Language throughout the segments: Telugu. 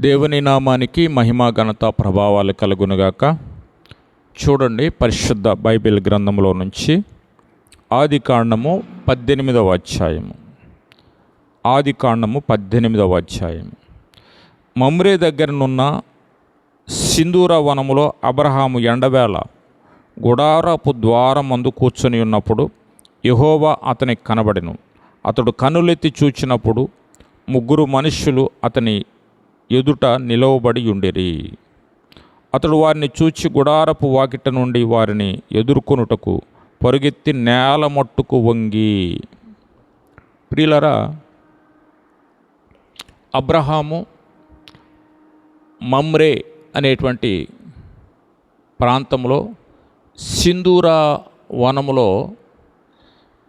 దేవుని నామానికి మహిమ ఘనత ప్రభావాలు కలుగునుగాక. చూడండి పరిశుద్ధ బైబిల్ గ్రంథంలో నుంచి ఆది కాండము పద్దెనిమిదవ అధ్యాయము. ఆది కాండము పద్దెనిమిదవ అధ్యాయం మమ్రే దగ్గరనున్న సింధూర వనములో అబ్రహాము ఎండవేళ గుడారపు ద్వారం మందు కూర్చొని ఉన్నప్పుడు యహోవా అతనికి కనబడెను. అతడు కనులెత్తి చూచినప్పుడు ముగ్గురు మనుష్యులు అతని ఎదుట నిలవబడి ఉండిరి. అతడు వారిని చూచి గుడారపు వాకిట నుండి వారిని ఎదుర్కొనుటకు పరుగెత్తి నేల మట్టుకు వంగి ప్రియులరా అబ్రహాము మమ్రే అనేటువంటి ప్రాంతంలో సింధూర వనములో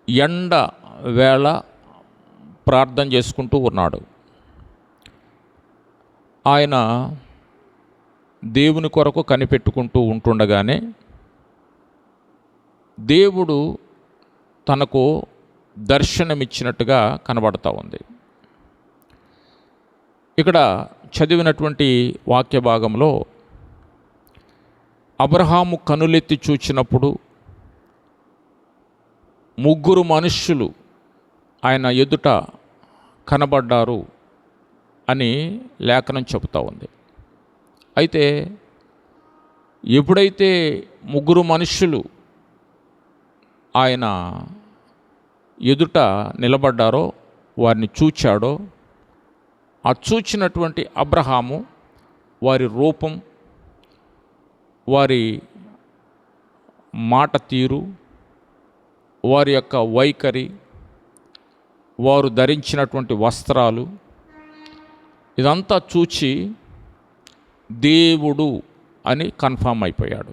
ఎండ వేళ ప్రార్థన చేసుకుంటూ ఉన్నాడు. ఆయన దేవుని కొరకు కనిపెట్టుకుంటూ ఉంటుండగానే దేవుడు తనకు దర్శనమిచ్చినట్టుగా కనబడతా ఉంది. ఇక్కడ చదివినటువంటి వాక్య భాగంలో అబ్రహాము కనులెత్తి చూచినప్పుడు ముగ్గురు మనుష్యులు ఆయన ఎదుట కనబడ్డారు అని లేఖనం చెబుతూ ఉంది. అయితే ఎప్పుడైతే ముగ్గురు మనుష్యులు ఆయన ఎదుట నిలబడ్డారో వారిని చూచాడో ఆ చూచినటువంటి అబ్రహాము వారి రూపం వారి మాట తీరు వారి యొక్క వైఖరి వారు ధరించినటువంటి వస్త్రాలు ఇదంతా చూచి దేవుడు అని కన్ఫామ్ అయిపోయాడు.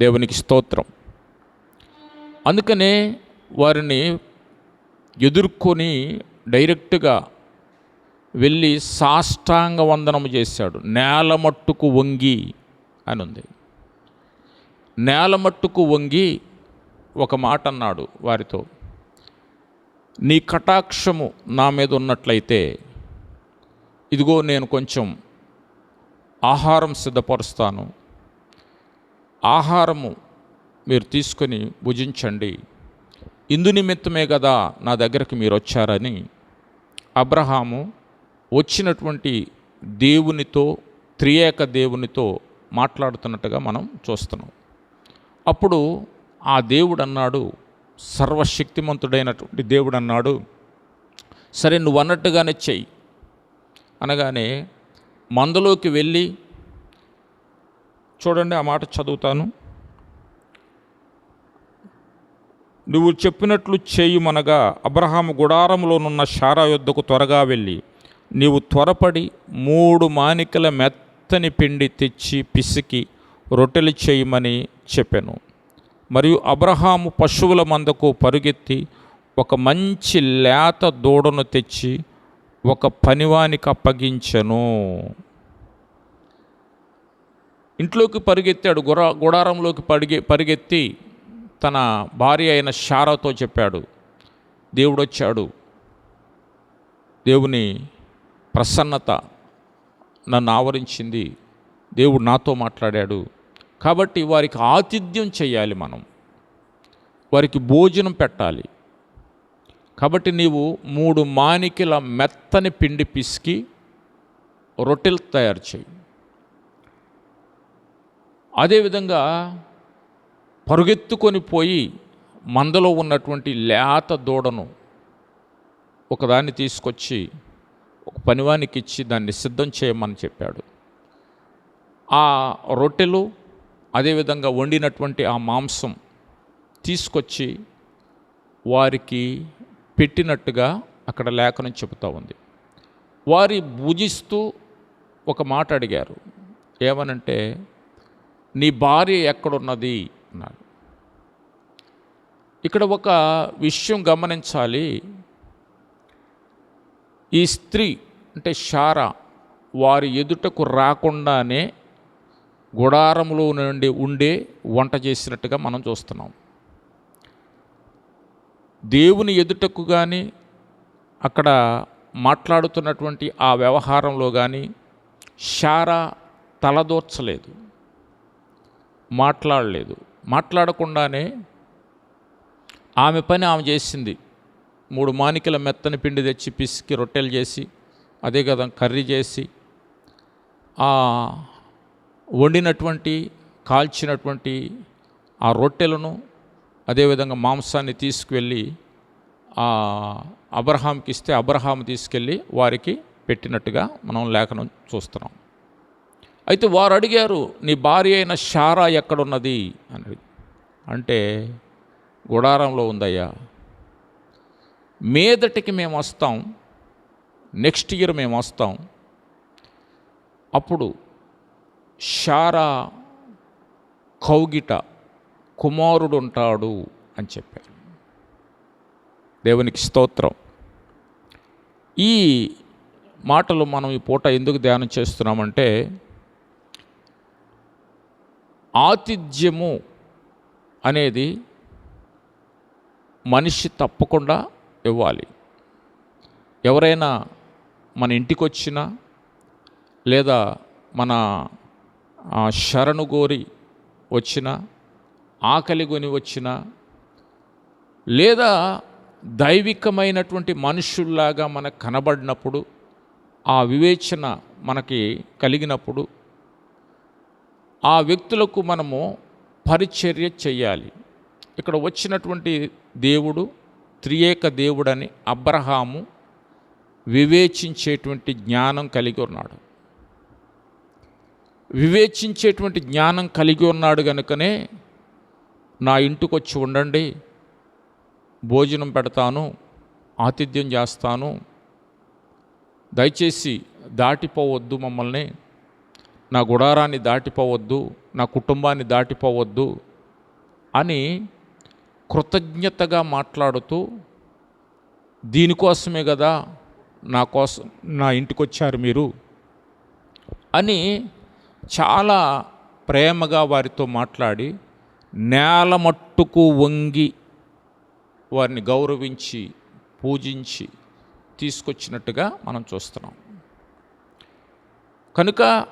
దేవునికి స్తోత్రం. అందుకనే వారిని ఎదుర్కొని డైరెక్ట్గా వెళ్ళి సాష్టాంగ వందనము చేశాడు. నేల మట్టుకు వంగి అని ఉంది. నేల మట్టుకు వంగి ఒక మాట అన్నాడు వారితో. నీ కటాక్షము నా మీద ఉన్నట్లయితే ఇదిగో నేను కొంచెం ఆహారం సిద్ధపరుస్తాను. ఆహారము మీరు తీసుకొని భుజించండి. ఇందు నిమిత్తమే కదా నా దగ్గరికి మీరు వచ్చారని అబ్రహాము వచ్చినటువంటి దేవునితో త్రియేక దేవునితో మాట్లాడుతున్నట్టుగా మనం చూస్తున్నాం. అప్పుడు ఆ దేవుడు అన్నాడు సర్వశక్తిమంతుడైనటువంటి దేవుడు అన్నాడు. సరే నువ్వు అన్నట్టుగానే చెయ్యి. అనగానే మందలోకి వెళ్ళి చూడండి ఆ మాట చదువుతాను. నువ్వు చెప్పినట్లు చేయుమనగా అబ్రహాము గుడారంలోనున్న శారా యొద్దకు త్వరగా వెళ్ళి నీవు త్వరపడి మూడు మానికల మెత్తని పిండి తెచ్చి పిసికి రొట్టెలు చేయమని చెప్పాను. మరియు అబ్రహాము పశువుల మందకు పరుగెత్తి ఒక మంచి లేత దూడను తెచ్చి ఒక పనివానికి అప్పగించను. ఇంట్లోకి పరిగెత్తాడు గుర గుడారంలోకి పరిగె పరిగెత్తి తన భార్య అయిన శారాతో చెప్పాడు దేవుడు వచ్చాడు దేవుని ప్రసన్నత నన్ను ఆవరించింది. దేవుడు నాతో మాట్లాడాడు. కాబట్టి వారికి ఆతిథ్యం చేయాలి మనం. వారికి భోజనం పెట్టాలి. కాబట్టి నీవు మూడు మానికల మెత్తని పిండి పిసికి రొట్టెలు తయారు చేయి. అదేవిధంగా పరుగెత్తుకొని పోయి మందలో ఉన్నటువంటి లేత దూడను ఒకదాన్ని తీసుకొచ్చి ఒక పనివానికి ఇచ్చి దాన్ని సిద్ధం చేయమని చెప్పాడు. ఆ రొట్టెలు అదేవిధంగా వండినటువంటి ఆ మాంసం తీసుకొచ్చి వారికి పెట్టినట్టుగా అక్కడ లేఖనం చెబుతూ ఉంది. వారి భుజిస్తూ ఒక మాట అడిగారు. ఏమనంటే నీ భార్య ఎక్కడున్నది? అన్నారు. ఇక్కడ ఒక విషయం గమనించాలి. ఈ స్త్రీ అంటే షారా వారి ఎదుటకు రాకుండానే గుడారంలో నుండి ఉండే వంట చేసినట్టుగా మనం చూస్తున్నాం. దేవుని ఎదుటకు కానీ అక్కడ మాట్లాడుతున్నటువంటి ఆ వ్యవహారంలో కానీ షారా తలదోర్చలేదు. మాట్లాడలేదు. మాట్లాడకుండానే ఆమె పని ఆమె చేసింది. మూడు మానికల మెత్తని పిండి తెచ్చి పిసికి రొట్టెలు చేసి అదే కదా కర్రీ చేసి ఆ వండినటువంటి కాల్చినటువంటి ఆ రొట్టెలను అదేవిధంగా మాంసాన్ని తీసుకువెళ్ళి ఆ అబ్రహాంకి ఇస్తే అబ్రహాం తీసుకెళ్ళి వారికి పెట్టినట్టుగా మనం లేఖనం చూస్తున్నాం. అయితే వారు అడిగారు నీ భార్య అయిన షారా ఎక్కడున్నది? అని అంటే గుడారంలో ఉందయ్యా. మీదటికి మేము వస్తాం నెక్స్ట్ ఇయర్ మేము వస్తాం. అప్పుడు షారా కౌగిట కుమారుడు ఉంటాడు అని చెప్పారు. దేవునికి స్తోత్రం. ఈ మాటలు మనం ఈ పూట ఎందుకు ధ్యానం చేస్తున్నామంటే ఆతిథ్యము అనేది మనిషి తప్పకుండా ఇవ్వాలి. ఎవరైనా మన ఇంటికి వచ్చినా లేదా మన ఆ, శరణు కోరి వచ్చిన ఆకలి కొని వచ్చిన లేదా దైవికమైనటువంటి మనుషుల్లాగా మనకు కనబడినప్పుడు ఆ వివేచన మనకి కలిగినప్పుడు ఆ వ్యక్తులకు మనము పరిచర్య చెయ్యాలి. ఇక్కడ వచ్చినటువంటి దేవుడు త్రియేక దేవుడని అబ్రహాము వివేచించేటువంటి జ్ఞానం కలిగి ఉన్నాడు. వివేచించేటువంటి జ్ఞానం కలిగి ఉన్నాడు కనుకనే నా ఇంటికి వచ్చి ఉండండి భోజనం పెడతాను ఆతిథ్యం చేస్తాను. దయచేసి దాటిపోవద్దు మమ్మల్ని. నా గుడారాన్ని దాటిపోవద్దు నా కుటుంబాన్ని దాటిపోవద్దు అని కృతజ్ఞతగా మాట్లాడుతూ దీనికోసమే కదా నా కోసం నా ఇంటికి వచ్చారు మీరు అని చాలా ప్రేమగా వారితో మాట్లాడి నేల మట్టుకు వంగి వారిని గౌరవించి పూజించి తీసుకొచ్చినట్టుగా మనం చూస్తున్నాం. కనుక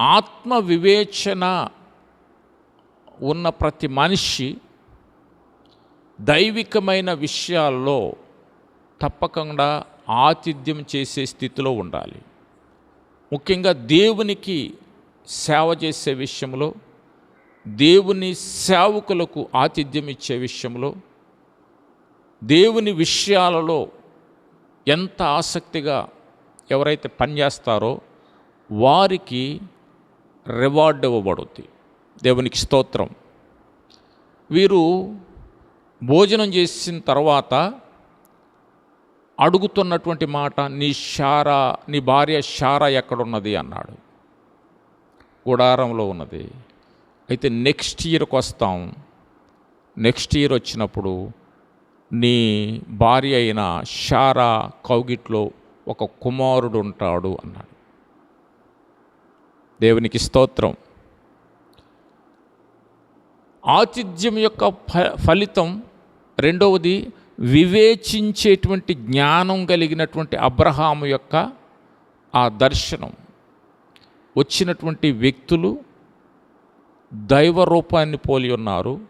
ఆత్మ వివేచన ఉన్న ప్రతి మనిషి దైవికమైన విషయాల్లో తప్పకుండా ఆతిథ్యం చేసే స్థితిలో ఉండాలి. ముఖ్యంగా దేవునికి సేవ చేసే విషయంలో దేవుని సేవకులకు ఆతిథ్యం ఇచ్చే విషయంలో దేవుని విషయాలలో ఎంత ఆసక్తిగా ఎవరైతే పనిచేస్తారో వారికి రివార్డ్ ఇవ్వబడుద్ది. దేవునికి స్తోత్రం. వీరు భోజనం చేసిన తర్వాత అడుగుతున్నటువంటి మాట నీ శారా నీ భార్య శారా ఎక్కడున్నది? అన్నాడు. గుడారంలో ఉన్నది. అయితే నెక్స్ట్ ఇయర్కి వస్తాం. నెక్స్ట్ ఇయర్ వచ్చినప్పుడు నీ భార్య అయిన షారా కౌగిట్లో ఒక కుమారుడు ఉంటాడు అన్నాడు. దేవునికి స్తోత్రం. ఆతిథ్యం యొక్క ఫ ఫలితం రెండవది వివేచించేటువంటి జ్ఞానం కలిగినటువంటి అబ్రహాము యొక్క ఆ దర్శనం. వచ్చినటువంటి వ్యక్తులు దైవ రూపాన్ని పోలి ఉన్నారు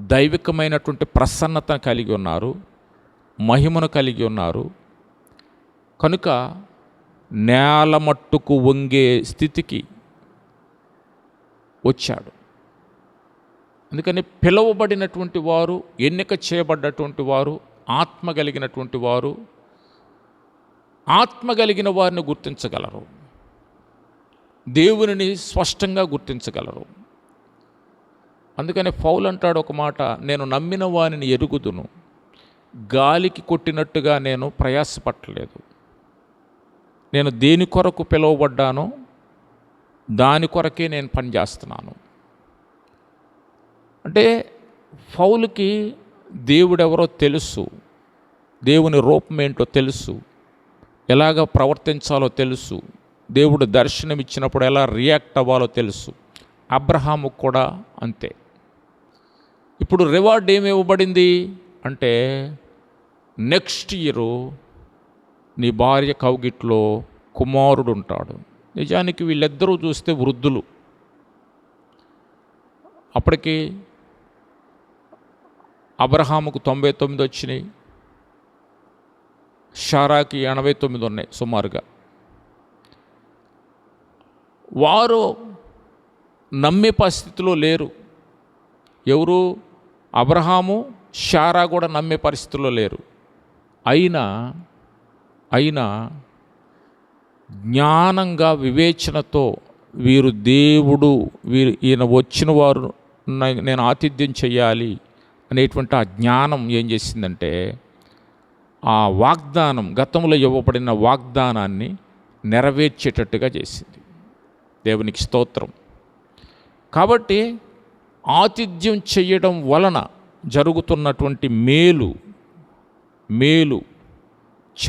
దైవికమైనటువంటి ప్రసన్నత కలిగి ఉన్నారు మహిమను కలిగి ఉన్నారు. కనుక నేల మట్టుకు వంగే స్థితికి వచ్చాడు. అందుకని పిలువబడినటువంటి వారు ఎన్నిక చేయబడ్డటువంటి వారు ఆత్మ కలిగినటువంటి వారు ఆత్మ కలిగిన వారిని గుర్తించగలరు. దేవునిని స్పష్టంగా గుర్తించగలరు. అందుకని ఫౌల్ అంటాడు ఒక మాట నేను నమ్మిన వారిని ఎరుగుదును. గాలికి కొట్టినట్టుగా నేను ప్రయాసపట్టలేదు. నేను దేని కొరకు పిలువబడ్డానో దాని కొరకే నేను పనిచేస్తున్నాను. అంటే పౌలుకి దేవుడెవరో తెలుసు. దేవుని రూపం ఏంటో తెలుసు. ఎలాగ ప్రవర్తించాలో తెలుసు. దేవుడు దర్శనం ఇచ్చినప్పుడు ఎలా రియాక్ట్ అవ్వాలో తెలుసు. అబ్రహాము కూడా అంతే. ఇప్పుడు రివార్డ్ ఏమి ఇవ్వబడింది? అంటే నెక్స్ట్ ఇయరు నీ భార్య కౌగిట్లో కుమారుడు ఉంటాడు నిజానికి వీళ్ళిద్దరూ చూస్తే వృద్ధులు. అప్పటికి అబ్రహాముకు తొంభై తొమ్మిది వచ్చినాయి. షారాకి ఎనభై తొమ్మిది ఉన్నాయి సుమారుగా. వారు నమ్మే పరిస్థితిలో లేరు. ఎవరు? అబ్రహాము షారా కూడా నమ్మే పరిస్థితిలో లేరు. అయినా అయినా జ్ఞానంగా వివేచనతో వీరు దేవుడు వీరు ఈయన వచ్చిన వారు నేను ఆతిథ్యం చేయాలి. అనేటువంటి ఆ జ్ఞానం ఏం చేసిందంటే ఆ వాగ్దానం గతంలో ఇవ్వబడిన వాగ్దానాన్ని నెరవేర్చేటట్టుగా చేసింది. దేవునికి స్తోత్రం. కాబట్టి ఆతిథ్యం చేయడం వలన జరుగుతున్నటువంటి మేలు మేలు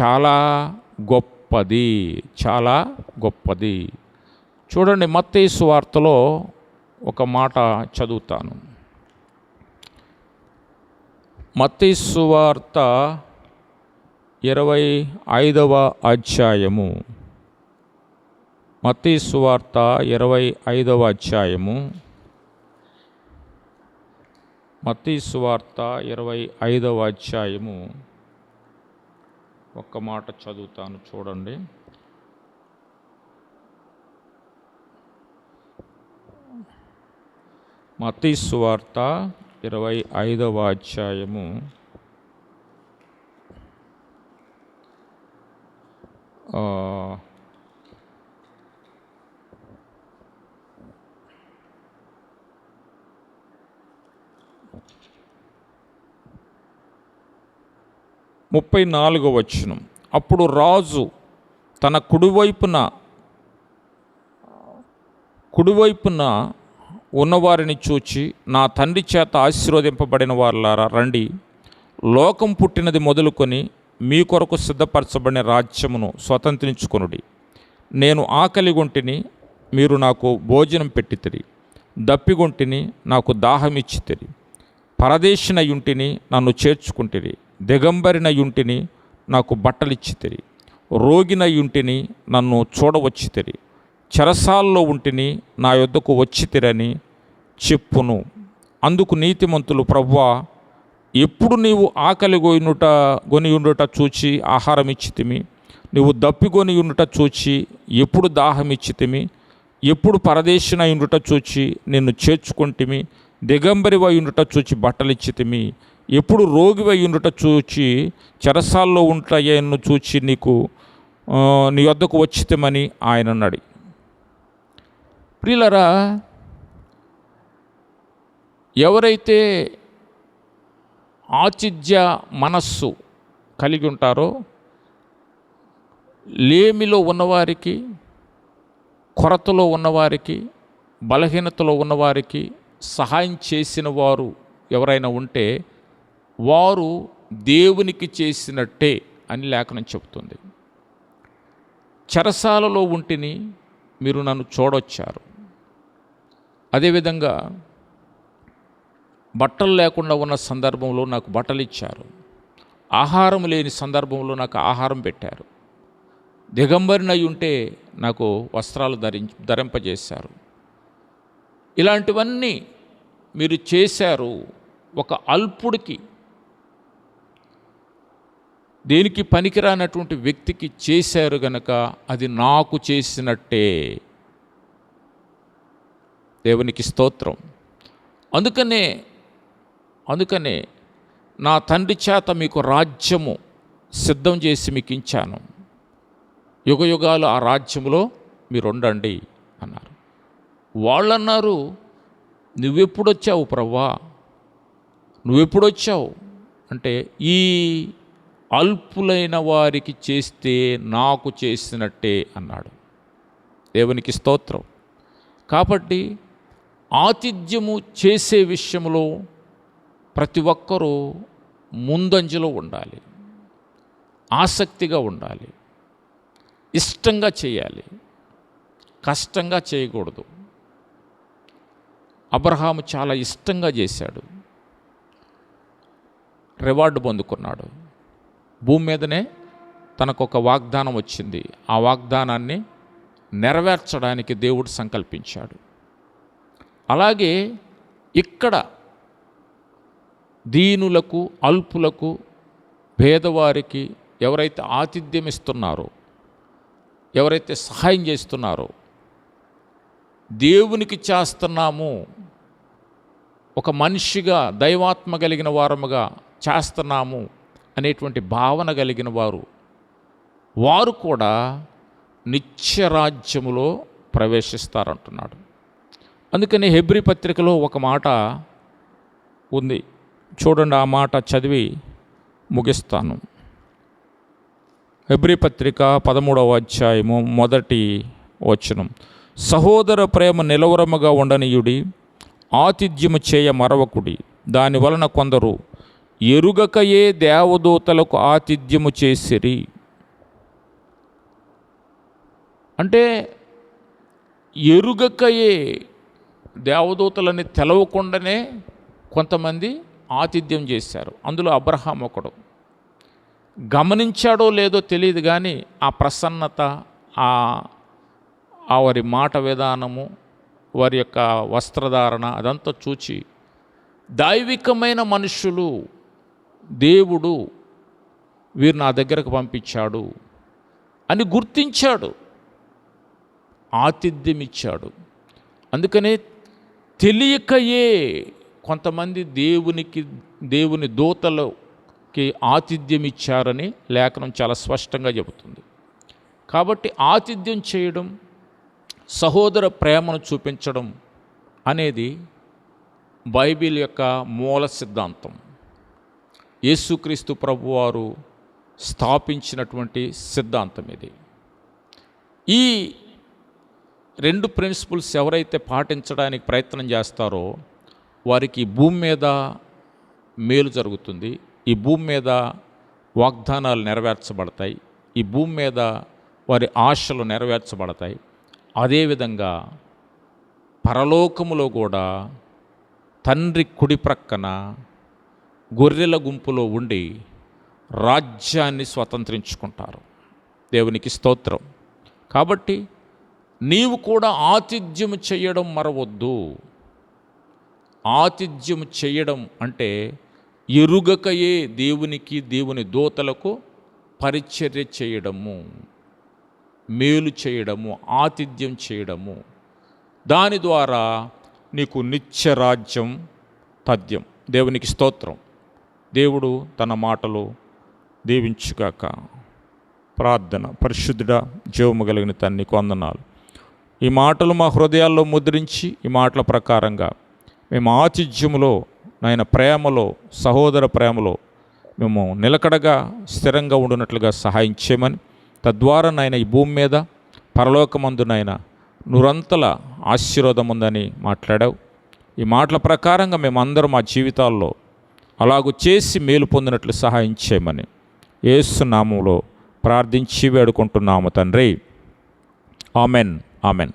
చాలా గొప్పది చాలా గొప్పది. చూడండి మత్తేసు వార్తలో ఒక మాట చదువుతాను. మతీసువార్త ఇరవై ఐదవ అధ్యాయము. మతీసువార్త సువార్త ఇరవై ఐదవ అధ్యాయము. మతీసువార్త సువార్త ఇరవై ఐదవ అధ్యాయము. ఒక్క మాట చదువుతాను చూడండి. మతీసువార్త సువార్త ఇరవై ఐదవ అధ్యాయము. ముప్పై నాలుగో వచనం. అప్పుడు రాజు తన కుడివైపున కుడివైపున ఉన్నవారిని చూచి నా తండ్రి చేత ఆశీర్వదింపబడిన వారులారా రండి. లోకం పుట్టినది మొదలుకొని మీ కొరకు సిద్ధపరచబడిన రాజ్యమును స్వతంత్రించుకొనుడి. నేను ఆకలిగొంటిని మీరు నాకు భోజనం పెట్టితిరి. దప్పిగొంటిని నాకు దాహం ఇచ్చితిరి పరదేశిన యుంటిని నన్ను చేర్చుకుంటిరి. దిగంబరినయుంటిని నాకు బట్టలిచ్చితిరి. రోగినయుంటిని నన్ను చూడవచ్చితిరి. చెరసాల్లో ఉంటిని నా యొద్దకు వచ్చితిరని చెప్పును. అందుకు నీతిమంతులు ప్రవ్వా ఎప్పుడు నీవు ఆకలి గొనుట గొనియుండుట ఉండుట చూచి ఆహారం ఇచ్చితిమి. నీవు దప్పిగొని ఉండుట చూచి ఎప్పుడు దాహం ఇచ్చితిమి. ఎప్పుడు పరదేశిన ఉండుట చూచి నిన్ను చేర్చుకుంటిమి. దిగంబరివై ఉండుట చూచి బట్టలిచ్చితిమి ఎప్పుడు రోగివై ఉండుట చూచి చెరసాల్లో ఉంటాయను చూచి నీకు నీ వద్దకు వచ్చితమని ఆయన అన్నాడు. ప్రియులరా ఎవరైతే ఆచిద్య మనస్సు కలిగి ఉంటారో లేమిలో ఉన్నవారికి కొరతలో ఉన్నవారికి బలహీనతలో ఉన్నవారికి సహాయం చేసిన వారు ఎవరైనా ఉంటే వారు దేవునికి చేసినట్టే అని లేఖనం చెబుతుంది. చెరసాలలో ఉంటిని మీరు నన్ను చూడొచ్చారు. అదేవిధంగా బట్టలు లేకుండా ఉన్న సందర్భంలో నాకు బట్టలు ఇచ్చారు. ఆహారం లేని సందర్భంలో నాకు ఆహారం పెట్టారు. దిగంబరినై ఉంటే నాకు వస్త్రాలు ధరి ధరింపజేశారు. ఇలాంటివన్నీ మీరు చేశారు ఒక అల్పుడికి. దేనికి పనికిరానటువంటి వ్యక్తికి చేశారు గనక అది నాకు చేసినట్టే. దేవునికి స్తోత్రం. అందుకనే అందుకనే నా తండ్రి చేత మీకు రాజ్యము సిద్ధం చేసి మీకు ఇచ్చాను. యుగ యుగాలు ఆ రాజ్యములో మీరు ఉండండి అన్నారు. వాళ్ళన్నారు నువ్వెప్పుడొచ్చావు ప్రవ్వా? నువ్వెప్పుడొచ్చావు? అంటే ఈ అల్పులైన వారికి చేస్తే నాకు చేసినట్టే అన్నాడు. దేవునికి స్తోత్రం. కాబట్టి ఆతిథ్యము చేసే విషయంలో ప్రతి ఒక్కరూ ముందంజలో ఉండాలి. ఆసక్తిగా ఉండాలి. ఇష్టంగా చేయాలి. కష్టంగా చేయకూడదు. అబ్రహాము చాలా ఇష్టంగా చేశాడు. రివార్డు పొందుకున్నాడు. భూమి మీదనే తనకు ఒక వాగ్దానం వచ్చింది. ఆ వాగ్దానాన్ని నెరవేర్చడానికి దేవుడు సంకల్పించాడు. అలాగే ఇక్కడ దీనులకు అల్పులకు పేదవారికి ఎవరైతే ఆతిథ్యం ఇస్తున్నారో ఎవరైతే సహాయం చేస్తున్నారో దేవునికి చేస్తున్నాము ఒక మనిషిగా దైవాత్మ కలిగిన వారముగా చేస్తున్నాము అనేటువంటి భావన కలిగిన వారు వారు కూడా నిత్యరాజ్యములో ప్రవేశిస్తారంటున్నాడు. అందుకని హెబ్రి పత్రికలో ఒక మాట ఉంది. చూడండి ఆ మాట చదివి ముగిస్తాను. హెబ్రి పత్రిక పదమూడవ అధ్యాయము మొదటి వచనం. సహోదర ప్రేమ నిలవరముగా ఉండనీయుడి ఆతిథ్యము చేయ మరవకుడి దాని వలన కొందరు ఎరుగకయే దేవదూతలకు ఆతిథ్యము చేసిరి. అంటే ఎరుగకయే దేవదూతలని తెలవకుండానే కొంతమంది ఆతిథ్యం చేశారు. అందులో అబ్రహాం ఒకడు. గమనించాడో లేదో తెలియదు కానీ ఆ ప్రసన్నత ఆ ఆ వారి మాట విధానము వారి యొక్క వస్త్రధారణ అదంతా చూచి దైవికమైన మనుషులు దేవుడు వీరు నా దగ్గరకు పంపించాడు అని గుర్తించాడు. ఆతిథ్యం ఇచ్చాడు అందుకనే తెలియకయే కొంతమంది దేవునికి దేవుని దూతలకి ఆతిథ్యం ఇచ్చారని లేఖనం చాలా స్పష్టంగా చెబుతుంది. కాబట్టి ఆతిథ్యం చేయడం సహోదర ప్రేమను చూపించడం అనేది బైబిల్ యొక్క మూల సిద్ధాంతం. యేసుక్రీస్తు ప్రభువారు స్థాపించినటువంటి సిద్ధాంతం ఇది. ఈ రెండు ప్రిన్సిపల్స్ ఎవరైతే పాటించడానికి ప్రయత్నం చేస్తారో వారికి భూమి మీద మేలు జరుగుతుంది. ఈ భూమి మీద వాగ్దానాలు నెరవేర్చబడతాయి. ఈ భూమి మీద వారి ఆశలు నెరవేర్చబడతాయి. అదేవిధంగా పరలోకములో కూడా తండ్రి కుడి ప్రక్కన గొర్రెల గుంపులో ఉండి రాజ్యాన్ని స్వతంత్రించుకుంటారు. దేవునికి స్తోత్రం. కాబట్టి నీవు కూడా ఆతిథ్యం చేయడం మరవద్దు. ఆతిథ్యం చేయడం అంటే ఎరుగకయే దేవునికి దేవుని దూతలకు పరిచర్య చేయడము మేలు చేయడము ఆతిథ్యం చేయడము. దాని ద్వారా నీకు నిత్యరాజ్యం పద్యం దేవునికి స్తోత్రం. దేవుడు తన మాటలు దీవించుగాక. ప్రార్థన. పరిశుద్ధుడా జీవము కలిగిన తన్ని కొందనాలు ఈ మాటలు మా హృదయాల్లో ముద్రించి ఈ మాటల ప్రకారంగా మేము ఆతిథ్యములో నాయన ప్రేమలో సహోదర ప్రేమలో మేము నిలకడగా స్థిరంగా ఉండునట్లుగా సహాయం చేయమని తద్వారా నాయన ఈ భూమి మీద పరలోకమందు నాయన నురంతల ఆశీర్వాదం ఉందని మాట్లాడావు. ఈ మాటల ప్రకారంగా మేమందరం మా జీవితాల్లో అలాగూ చేసి మేలు పొందినట్లు సహాయం చేయమని ఏసునామంలో ప్రార్థించి వేడుకుంటున్నాము తండ్రి. ఆమెన్. ఆమెన్.